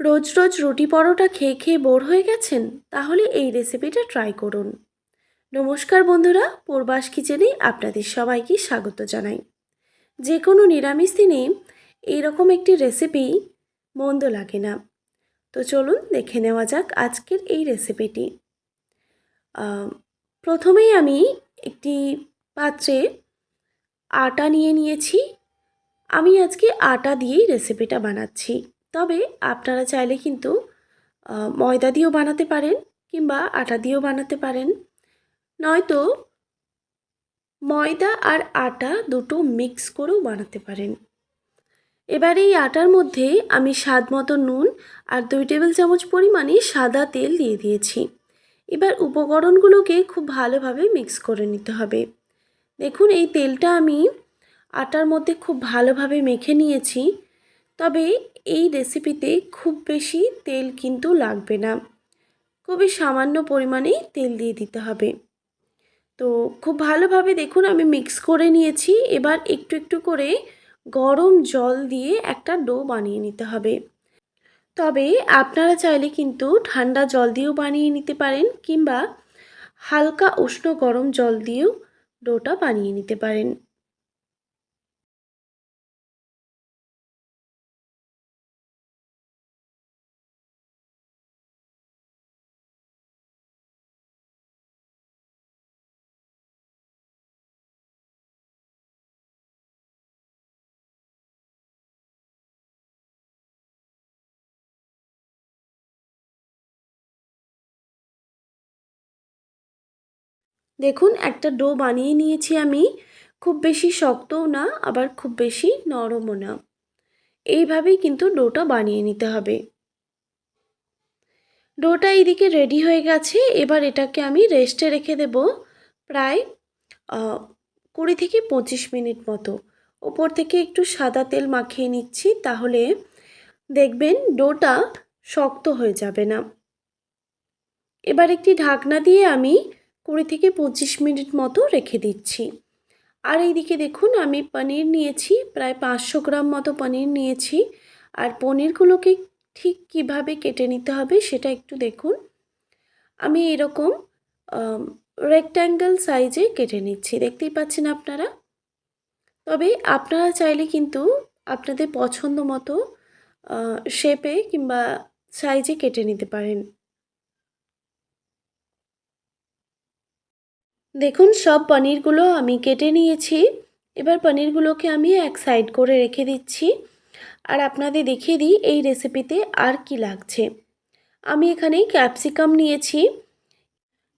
রোজ রোজ রুটি পরোটা খেয়ে খেয়ে বোর হয়ে গেছেন? তাহলে এই রেসিপিটা ট্রাই করুন। নমস্কার বন্ধুরা, পূর্বাস কিচেনে আপনাদের সবাইকে স্বাগত জানাই। যে কোনো নিরামিষ দিনে এইরকম একটি রেসিপি মন্দ লাগে না। তো চলুন দেখে নেওয়া যাক আজকের এই রেসিপিটি প্রথমেই আমি একটি পাত্রে আটা নিয়ে নিয়েছি। আমি আজকে আটা দিয়েই রেসিপিটা বানাচ্ছি। তবে আপনারা চাইলে কিন্তু ময়দা দিয়েও বানাতে পারেন কিংবা আটা দিয়েও বানাতে পারেন। নয়তো ময়দা আর আটা দুটো মিক্স করেও বানাতে পারেন। এবার এই আটার মধ্যে আমি স্বাদ মতো নুন আর দুই টেবিল চামচ পরিমাণে সাদা তেল দিয়ে দিয়েছি। এবার উপকরণগুলোকে খুব ভালোভাবে মিক্স করে নিতে হবে। দেখুন, এই তেলটা আমি আটার মধ্যে খুব ভালোভাবে মেখে নিয়েছি। তবে এই রেসিপিতে খুব বেশি তেল কিন্তু লাগবে না। খুবই সামান্য পরিমাণেই তেল দিয়ে দিতে হবে। তো খুব ভালোভাবে দেখুন আমি মিক্স করে নিয়েছি। এবার একটু একটু করে গরম জল দিয়ে একটা ডো বানিয়ে নিতে হবে। তবে আপনারা চাইলে কিন্তু ঠান্ডা জল দিয়েও বানিয়ে নিতে পারেন কিংবা হালকা উষ্ণ গরম জল দিয়েও ডোটা বানিয়ে নিতে পারেন। দেখুন, একটা ডো বানিয়ে নিয়েছি আমি। খুব বেশি শক্তও না, আবার খুব বেশি নরমও না। এইভাবেই কিন্তু ডোটা বানিয়ে নিতে হবে। ডোটা এইদিকে রেডি হয়ে গেছে। এবার এটাকে আমি রেস্টে রেখে দেব প্রায় কুড়ি থেকে পঁচিশ মিনিট মতো। ওপর থেকে একটু সাদা তেল মাখিয়ে নিচ্ছি, তাহলে দেখবেন ডোটা শক্ত হয়ে যাবে না। এবার একটি ঢাকনা দিয়ে আমি কুড়ি থেকে পঁচিশ মিনিট মতো রেখে দিচ্ছি। আর এইদিকে দেখুন, আমি পনির নিয়েছি, প্রায় পাঁচশো গ্রাম মতো পনির নিয়েছি। আর পনিরগুলোকে ঠিক কীভাবে কেটে নিতে হবে সেটা একটু দেখুন। আমি এরকম রেক্ট্যাঙ্গেল সাইজে কেটে নিচ্ছি, দেখতেই পাচ্ছেন আপনারা? তবে আপনারা চাইলে কিন্তু আপনাদের পছন্দ মতো শেপে কিংবা সাইজে কেটে নিতে পারেন। দেখুন, সব পনিরগুলো আমি কেটে নিয়েছি। এবার পনিরগুলোকে আমি এক সাইড করে রেখে দিচ্ছি। আর আপনাদের দেখিয়ে দিই এই রেসিপিতে আর কি লাগছে। আমি এখানে ক্যাপসিকাম নিয়েছি।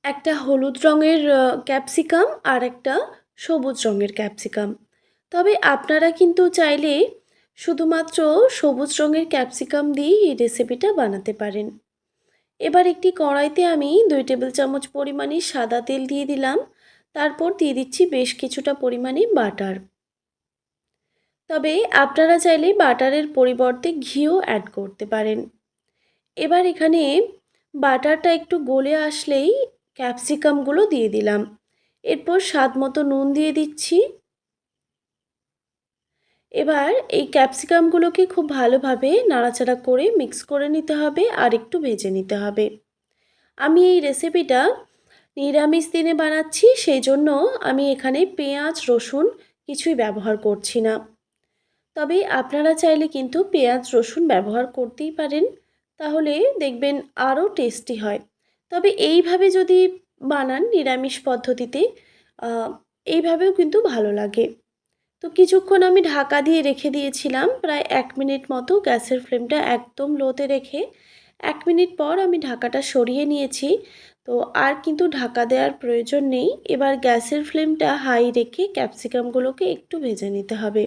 একটা হলুদ রঙের ক্যাপসিকাম আর একটা সবুজ রঙের ক্যাপসিকাম। তবে আপনারা কিন্তু চাইলে শুধুমাত্র সবুজ রঙের ক্যাপসিকাম দিয়েই এই রেসিপিটা বানাতে পারেন। এবার একটি কড়াইতে আমি দুই টেবিল চামচ পরিমাণে সাদা তেল দিয়ে দিলাম। তারপর দিয়ে দিচ্ছি বেশ কিছুটা পরিমাণে বাটার। তবে আপনারা চাইলে বাটারের পরিবর্তে ঘিও অ্যাড করতে পারেন। এবার এখানে বাটারটা একটু গলে আসলেই ক্যাপসিকামগুলো দিয়ে দিলাম। এরপর স্বাদ মতো নুন দিয়ে দিচ্ছি। এবার এই ক্যাপসিকামগুলোকে খুব ভালোভাবে নাড়াচাড়া করে মিক্স করে নিতে হবে আর একটু ভেজে নিতে হবে। আমি এই রেসিপিটা নিরামিষ দিনে বানাচ্ছি, সেই জন্য আমি এখানে পেঁয়াজ, রসুন কিছুই ব্যবহার করছি না। তবে আপনারা চাইলে কিন্তু পেঁয়াজ, রসুন ব্যবহার করতেই পারেন, তাহলে দেখবেন আরও টেস্টি হয়। তবে এইভাবে যদি বানান নিরামিষ পদ্ধতিতে এইভাবেও কিন্তু ভালো লাগে। তো কিছুক্ষণ আমি ঢাকা দিয়ে রেখে দিয়েছিলাম, প্রায় এক মিনিট মতো গ্যাসের ফ্লেমটা একদম লোতে রেখে। এক মিনিট পর আমি ঢাকাটা সরিয়ে নিয়েছি। তো আর কিন্তু ঢাকা দেওয়ার প্রয়োজন নেই। এবার গ্যাসের ফ্লেমটা হাই রেখে ক্যাপসিকামগুলোকে একটু ভেজে নিতে হবে।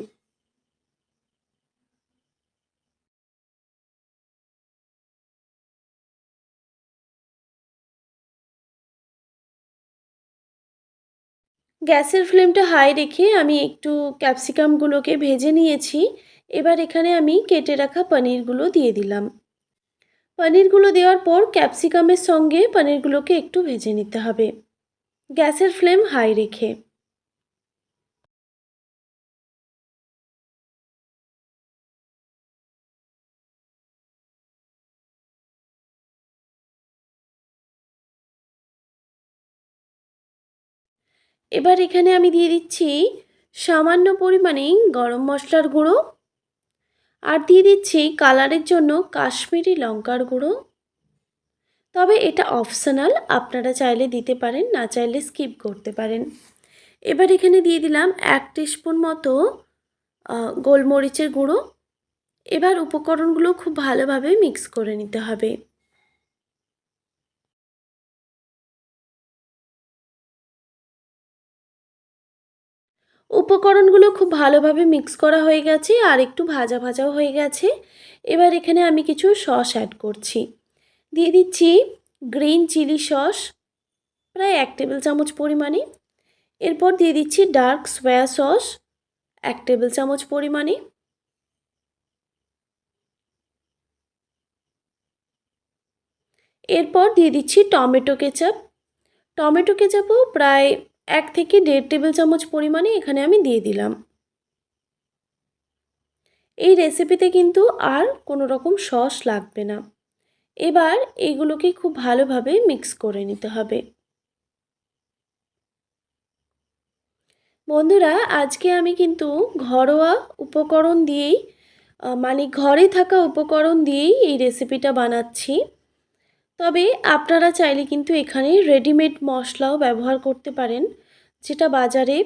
গ্যাসের ফ্লেমটা হাই রেখে আমি একটু ক্যাপসিকামগুলোকে ভেজে নিয়েছি। এবার এখানে আমি কেটে রাখা পনিরগুলো দিয়ে দিলাম। পনিরগুলো দেওয়ার পর ক্যাপসিকামের সঙ্গে পনিরগুলোকে একটু ভেজে নিতে হবে। গ্যাসের ফ্লেম হাই রেখে। এবার এখানে আমি দিয়ে দিচ্ছি সামান্য পরিমাণে গরম মশলার গুঁড়ো। আর দিয়ে দিচ্ছি কালারের জন্য কাশ্মীরি লঙ্কার গুঁড়ো। তবে এটা অপশনাল, আপনারা চাইলে দিতে পারেন, না চাইলে স্কিপ করতে পারেন। এবার এখানে দিয়ে দিলাম এক টিস্পুন মতো গোলমরিচের গুঁড়ো। এবার উপকরণগুলো খুব ভালোভাবে মিক্স করে নিতে হবে। উপকরণগুলো খুব ভালোভাবে মিক্স করা হয়ে গেছে আর একটু ভাজা ভাজাও হয়ে গেছে। এবার এখানে আমি কিছু সস অ্যাড করছি। দিয়ে দিচ্ছি গ্রিন চিলি সস, প্রায় এক টেবিল চামচ পরিমাণে। এরপর দিয়ে দিচ্ছি ডার্ক সোয়া সস, এক টেবিল চামচ পরিমাণে। এরপর দিয়ে দিচ্ছি টমেটো কেচাপ। টমেটো কেচাপও প্রায় এক থেকে দেড় টেবিল চামচ পরিমাণে এখানে আমি দিয়ে দিলাম। এই রেসিপিতে কিন্তু আর কোনো রকম সস লাগবে না। এবার এগুলোকে খুব ভালোভাবে মিক্স করে নিতে হবে। বন্ধুরা, আজকে আমি কিন্তু ঘরোয়া উপকরণ দিয়েই মানে ঘরে থাকা উপকরণ দিয়েই এই রেসিপিটা বানাচ্ছি। তবে আপনারা চাইলে কিন্তু এখানে রেডিমেড মশলাও ব্যবহার করতে পারেন, যেটা বাজারে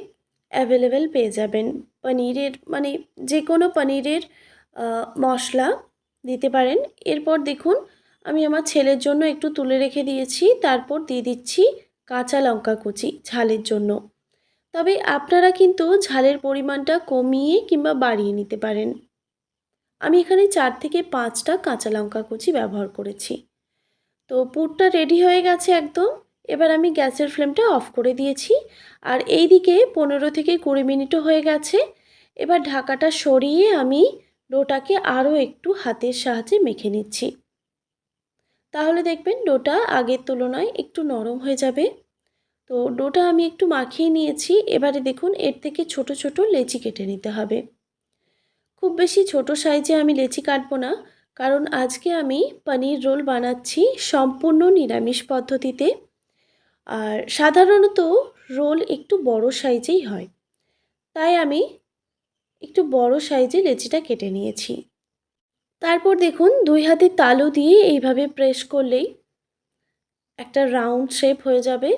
অ্যাভেলেবেল পেয়ে যাবেন। পনিরের মানে যে কোনো পনিরের মশলা দিতে পারেন। এরপর দেখুন, আমি আমার ছেলের জন্য একটু তুলে রেখে দিয়েছি, তারপর দিয়ে দিচ্ছি কাঁচা লঙ্কা কুচি ঝালের জন্য। তবে আপনারা কিন্তু ঝালের পরিমাণটা কমিয়ে কিংবা বাড়িয়ে নিতে পারেন। আমি এখানে চার থেকে পাঁচটা কাঁচা লঙ্কা কুচি ব্যবহার করেছি। তো পুরটা রেডি হয়ে গেছে একদম। এবার আমি গ্যাসের ফ্লেমটা অফ করে দিয়েছি। আর এই দিকে পনেরো থেকে কুড়ি মিনিটও হয়ে গেছে। এবার ঢাকাটা সরিয়ে আমি ডোটাকে আরও একটু হাতের সাহায্যে মেখে নিচ্ছি। তাহলে দেখবেন ডোটা আগের তুলনায় একটু নরম হয়ে যাবে। তো ডোটা আমি একটু মাখিয়ে নিয়েছি। এবারে দেখুন এর থেকে ছোট ছোট লেচি কেটে নিতে হবে। খুব বেশি ছোট সাইজে আমি লেচি কাটবো না। কারণ আজকে আমি পনির রোল বানাচ্ছি সম্পূর্ণ নিরামিষ পদ্ধতিতে। আর সাধারণত রোল একটু বড় সাইজেই হয়। তাই আমি একটু বড় সাইজে লেচিটা কেটে নিয়েছি। তারপর দেখুন, দুই হাতে তালু দিয়ে এইভাবে প্রেস করলেই একটা রাউন্ড শেপ হয়ে যাবে।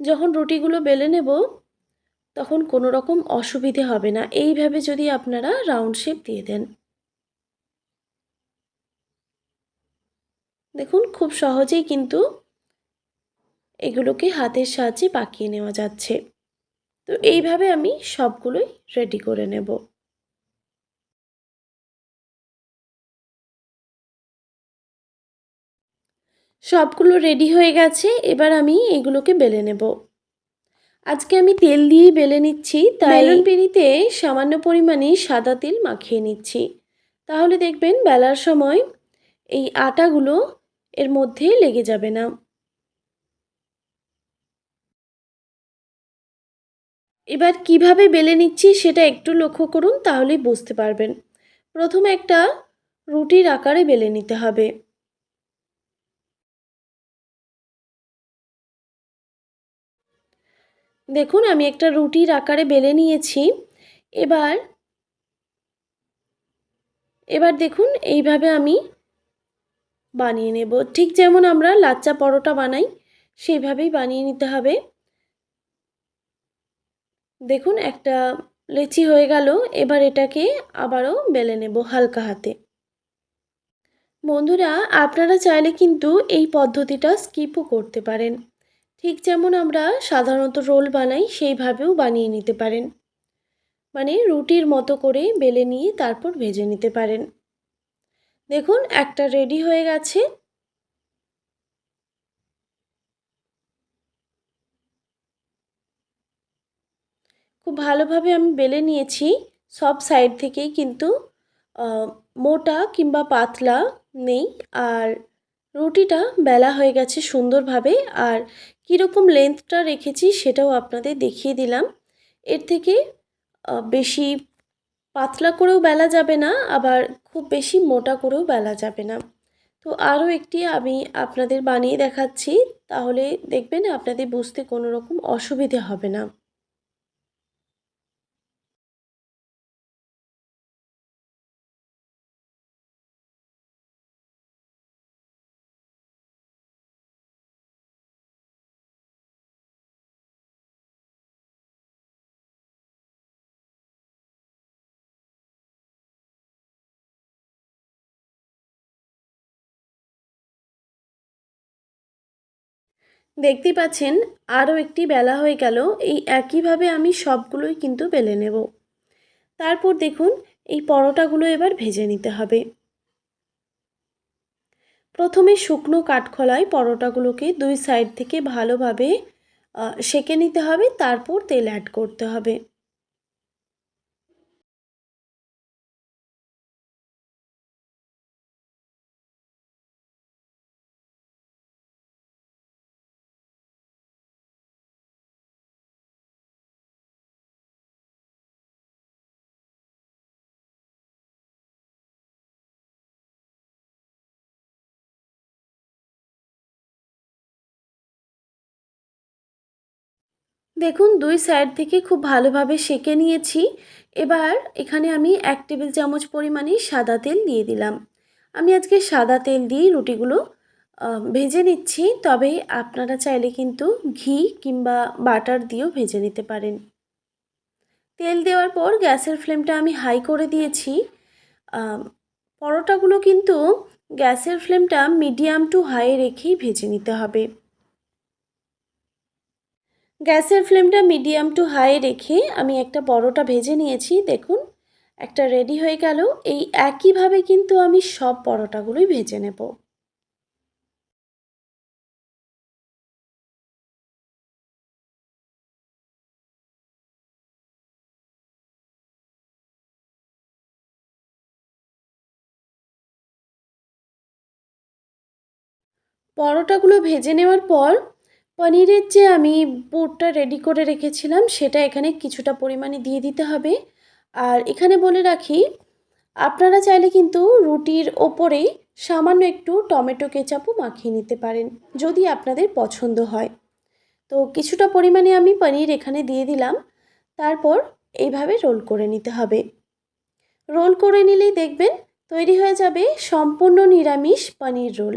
যখন রুটিগুলো বেলে নেব, তখন কোনো রকম অসুবিধে হবে না। এইভাবে যদি আপনারা রাউন্ড শেপ দিয়ে দেন। দেখুন খুব সহজেই কিন্তু এগুলোকে হাতের সাহায্যে পাকিয়ে নেওয়া যাচ্ছে। তো এইভাবে আমি সবগুলোই রেডি করে নেব। সবগুলো রেডি হয়ে গেছে এবার আমি এগুলোকে বেলে নেব। আজকে আমি তেল দিয়েই বেলে নিচ্ছি তাই পেরিতে সামান্য পরিমাণে সাদা তেল মাখিয়ে নিচ্ছি। তাহলে দেখবেন বেলার সময় এই আটাগুলো এর মধ্যেই লেগে যাবে না। এবার কীভাবে বেলে নিচ্ছি সেটা একটু লক্ষ্য করুন, তাহলেই বুঝতে পারবেন। প্রথমে একটা রুটির আকারে বেলে নিতে হবে। দেখুন, আমি একটা রুটির আকারে বেলে নিয়েছি। এবার এবার দেখুন, এইভাবে আমি বানিয়ে নেব। ঠিক যেমন আমরা লাচ্চা পরোটা বানাই সেইভাবেই বানিয়ে নিতে হবে। দেখুন, একটা লেচি হয়ে গেল। এবার এটাকে আবারও বেলে নেব হালকা হাতে। বন্ধুরা, আপনারা চাইলে কিন্তু এই পদ্ধতিটা স্কিপও করতে পারেন। ঠিক যেমন আমরা সাধারণত রোল বানাই, সেইভাবেও বানিয়ে নিতে পারেন। মানে রুটির মতো করে বেলে নিয়ে তারপর ভেজে নিতে পারেন। দেখুন, একটা রেডি হয়ে গেছে। খুব ভালোভাবে আমি বেলে নিয়েছি। সব সাইড থেকেই কিন্তু মোটা কিংবা পাতলা নেই। আর রুটিটা বেলা হয়ে গেছে সুন্দরভাবে। আর কীরকম লেন্থটা রেখেছি সেটাও আপনাদের দেখিয়ে দিলাম। এর থেকে বেশি পাতলা করেও বেলা যাবে না, আবার খুব বেশি মোটা করেও বেলা যাবে না। তো আরও একটি আমি আপনাদের বানিয়ে দেখাচ্ছি, তাহলে দেখবেন আপনাদের বুঝতে কোনো রকম অসুবিধে হবে না। দেখতেই পাচ্ছেন, আরও একটি বেলা হয়ে গেল, এই একইভাবে আমি সবগুলোই কিন্তু বেলে নেব। তারপর দেখুন, এই পরোটাগুলো এবার ভেজে নিতে হবে। প্রথমে শুকনো কাঠখোলায় পরোটাগুলোকে দুই সাইড থেকে ভালোভাবে সেকে নিতে হবে, তারপর তেল অ্যাড করতে হবে। দেখুন, দুই সাইড থেকে খুব ভালোভাবে সেকে নিয়েছি। এবার এখানে আমি এক টেবিল চামচ পরিমাণে সাদা তেল দিয়ে দিলাম। আমি আজকে সাদা তেল দিয়েই রুটিগুলো ভেজে নিচ্ছি। তবে আপনারা চাইলে কিন্তু ঘি কিংবা বাটার দিয়েও ভেজে নিতে পারেন। তেল দেওয়ার পর গ্যাসের ফ্লেমটা আমি হাই করে দিয়েছি। পরোটাগুলো কিন্তু গ্যাসের ফ্লেমটা মিডিয়াম টু হাই রেখেই ভেজে নিতে হবে। গ্যাসের ফ্লেমটা মিডিয়াম টু হাই রেখে আমি একটা পরোটা ভেজে নিয়েছি, দেখুন। একটা রেডি হয়ে গেল। এই একইভাবে কিন্তু আমি সব পরোটাগুলোই ভেজে নেব। পরোটাগুলো ভেজে নেওয়ার পর পনিরের যে আমি পুরটা রেডি করে রেখেছিলাম, সেটা এখানে কিছুটা পরিমাণে দিয়ে দিতে হবে। আর এখানে বলে রাখি, আপনারা চাইলে কিন্তু রুটির ওপরে সামান্য একটু টমেটো কেচাপও মাখিয়ে নিতে পারেন, যদি আপনাদের পছন্দ হয়। তো কিছুটা পরিমাণে আমি পনির এখানে দিয়ে দিলাম, তারপর এইভাবে রোল করে নিতে হবে। রোল করে নিলেই দেখবেন তৈরি হয়ে যাবে সম্পূর্ণ নিরামিষ পনির রোল।